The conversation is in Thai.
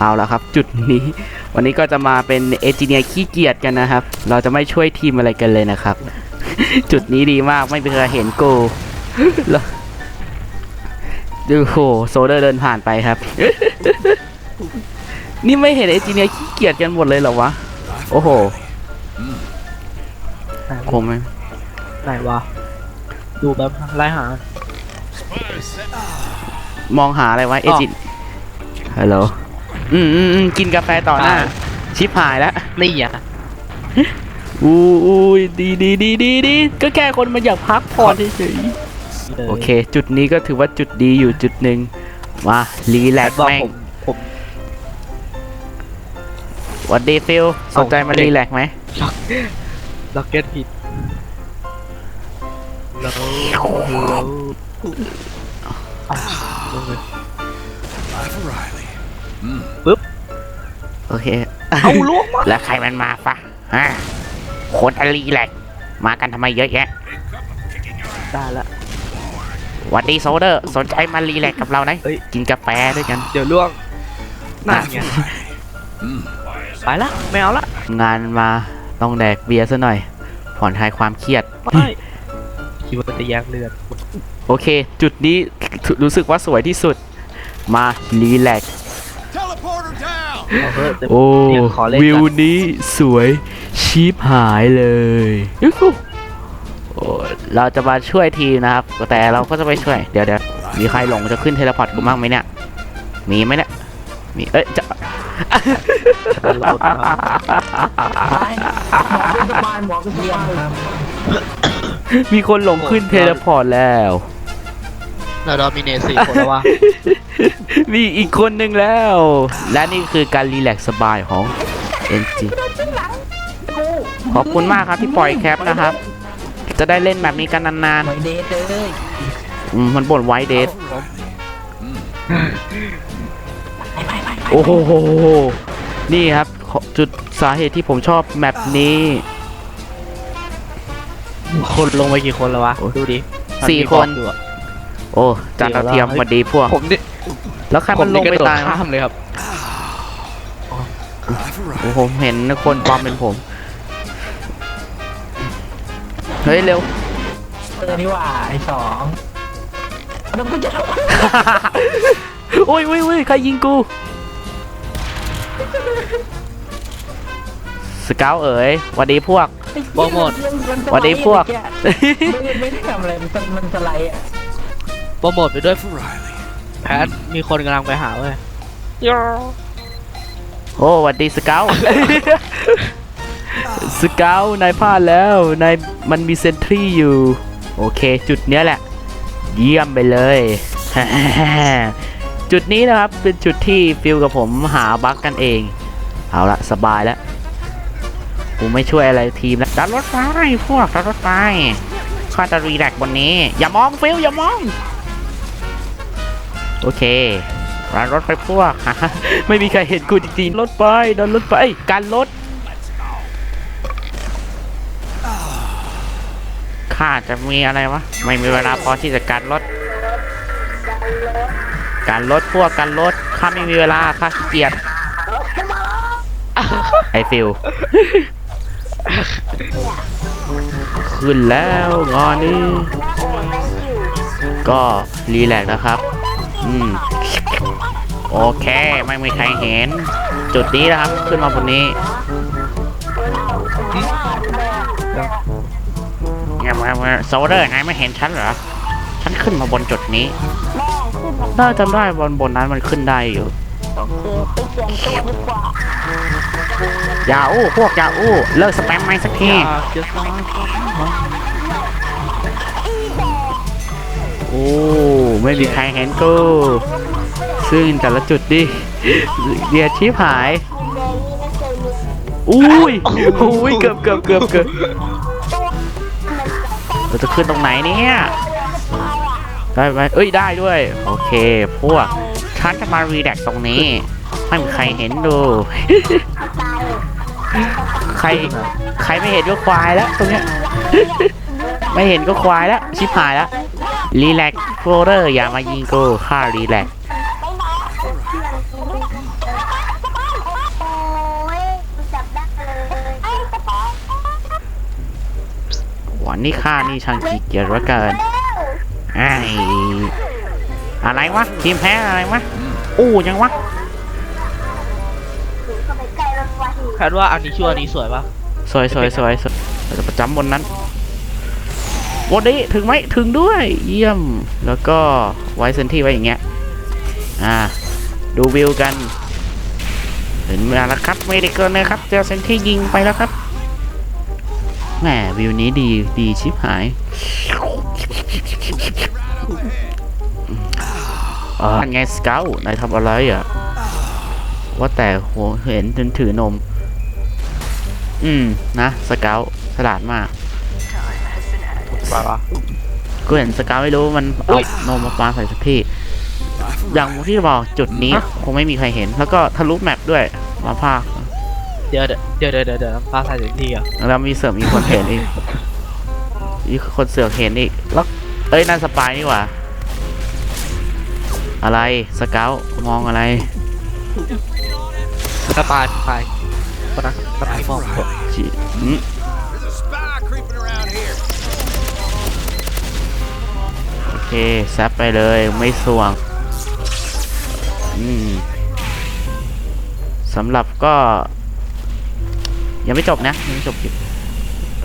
เอาละครับจุดนี้ วันนี้ก็จะมาเป็นเอจิเนียขี้เกียจกันนะครับ เราจะไม่ช่วยทีมอะไรกันเลยนะครับ จุดนี้ดีมากไม่มีใครเห็นกูแล้วดูโหโซเดอร์เดินผ่านไปครับ นี่ไม่เห็นเอจิเนียขี้เกียจกันหมดเลยเหรอวะ โอ้โหไหนคงไม่ไหนวะดูแบบไล่หา มองหาอะไรวะเอจิฮัลโหล อืมอืมอืมกินกาแฟต่อหน้าอ่าชิปหายแล้วนี่อะอู้อู้ยดีดีดีดีดีก็แค่คนมันอยากพักผ่อนเฉยๆโอเค จุดนี้ก็ถือว่าจุดดีอยู่จุดหนึ่งมารีแลแอกดซ์บอกแม่งผมผมวันดีฟิลสนใจมาเอาเด็กรีแลกซ์ไหมล็อกเก็ตผิดแล้วแล้ว อะลงเลย Live Riley. โอเค เอาล่วงมาแล้วใครมันมาฟะฮะคนอรีแลกซ์มากันทำไมเยอะแยะ ได้ละวันดีโซเดอร์ สนใจมารีแลกซ์กับเราไหมเอ้ย กินกาแฟด้วยกัน เดี๋ยวล่วงนั่นไง Mm. ไปละไม่เอาละงานมาต้องแดกเบียร์ซะหน่อย ผ่อนคลายความเครียด ไม่คิดว่าจะแยกเลือดโอเค จุดนี้รู้สึกว่าสวยที่สุด มารีแลกซ์ Teleporter down. เอาเถอะแต่โอ้เดี๋ยวขอเล่นวิวก่อนนี้สวยชีพหายเลยยูหูโอ้เราจะมาช่วยทีมนะครับ แต่เราก็จะไปช่วย เดี๋ยวเดี๋ยวมีใครหลงจะขึ้นเทเลพอร์ตกูบ้างไหมเนี่ย มีไหมเนี่ย มีเอ้ยจะ เราเอามีคนหลงขึ้นเทเลพอร์ตแล้ว เราดอมิเนตสี่คนแล้ววะมีอีกคนหนึ่งแล้ว และนี่คือการรีแลกซ์สบายของ NG ขอบคุณมากครับที่ปล่อยแคปนะครับ จะได้เล่นแบบนี้กันนานไวเดทเลยๆอืมมันบ่นไวเดท Mm. โอ้โห นี่ครับขอจุดสาเหตุที่ผมชอบแมปนี้ คนลงไปกี่คนแล้ววะโอ้ยดูดิสี่มัมีคนบอกอยู่อะ โอ้จานดาวเทียมเดี๋ยวเราสวัสดีพวก ผมนี่แล้วใครมันลงไปตายผมนี่กระโดดข้ามเลยครับ Live โอ้ Riley. ผมเห็นคนปลอมเป็นผม เฮ้ย เร็วเออนี่หว่าไอ้สองแล้วก็จะโอ้ยโอ้ยโอ้ยใครยิงกู สเกลเอ๋ยหวัสดีพวกบอกหมดหวัสดีพวกไม่ได้ไม่ได้ทำอะไร มันมันสไลด์อะ โปรโมทไปด้วย Live Riley. แพทมีคนกำลังไปหาเว้ยโอ้หวัสดีสเกลสเกลนายพลาดแล้วนายมันมีเซนทรีอยู่ โอเค จุดเนี้ยแหละ เยี่ยมไปเลย จุดนี้นะครับเป็นจุดที่ฟิลกับผมหาบั๊กกันเอง เอาละสบายแล้วกูไม่ช่วยอะไรทีมแล้วดันรถไฟพวกดันรถไฟข้าจะรีแลกซ์บนนี้ อย่ามองฟิลอย่ามอง โอเคดันรถไฟพวก ไม่มีใครเห็นกูจริงๆรถไฟดันรถไฟเอ้การรถข้าจะมีอะไรวะ ไม่มีเวลาพอที่จะการรถ การรถพวกการรถข้าไม่มีเวลาข้าขี้เกียจไอฟิลขึ้นแล้วงอนี้ก็รีแลกซ์นะครับ อืมโอเค ไม่มีใครเห็น จุดนี้นะครับ ขึ้นมาบนนี้อย่ามามาโซเดอร์นายไม่เห็นฉันเหรอ ฉันขึ้นมาบนจุดนี้น่าจำได้บนบนนั้นมันขึ้นได้อยู่อย่าอู้พวกอย่าอู้เลิกสแปมไม่สักทีอยากจะสร้างความโอ้ ไม่มีใครเห็นกู ซึ่งแต่ละจุดดิเดียชิบหาย อุ้ยอุ้ยเกือบเกือบเกือบเกือบเราจะขึ้นตรงไหนเนี่ยได้ไหมเอ้ยได้ด้วย โอเค พวกฉันจะมารีแดกตรงนี้ ไม่มีใครเห็นดู ใครใครไม่เห็นก็ควายแล้วตรงเนี้ย ไม่เห็นก็ควายแล้ว ชิบหายแล้ว รีแลก โฟเดอร์อย่ามายิงกูฮารีแลกวันนี้ข้านี่ช่างขี้เกียจว่าเกินไออะไรวะทีมแพ้อะไรวะอู้ยังวะคาดว่าอันนี้ชั่วอันนี้สวยปะสวยสวยสวยสวยประจำบนนั้น บนนี้ถึงไหมถึงด้วย เยี่ยมแล้วก็ไว้เซนที่ไว้อย่างเงี้ยอ่าดูวิวกันถึงเวลาแล้วครับไม่ได้เกินเลยครับเจอเซนที่ยิงไปแล้วครับแหมวิวนี้ดีดีชิบหายอ่าไงสเกลนายทำอะไรอะว่าแต่หัวเห็นจนถือนม อืมนะสเกลฉลาดมาก ปะวะกูเห็นสเกลไม่รู้มันเอานมมาปาใส่สักที่ อย่างที่บอกจุดนี้คงไม่มีใครเห็น แล้วก็ทะลุแมปด้วยมาภาคเดี๋ยวเดี๋ยวเดี๋ยวเดี๋ยวเดี๋ยวฟ้าใส่ถึงที่อะแล้วมีเสริมมีคนเห็นอีกมีคนเสือกเห็นอีกแล้วเอ้ยนั่นสปายนี่หว่าอะไรสเกลมองอะไรสปายสปายคนนั้นสปายมองผมจิอืม เคแซปไปเลยไม่สวงอืมสำหรับก็ ยังไม่จบนะ ยังไม่จบคลิป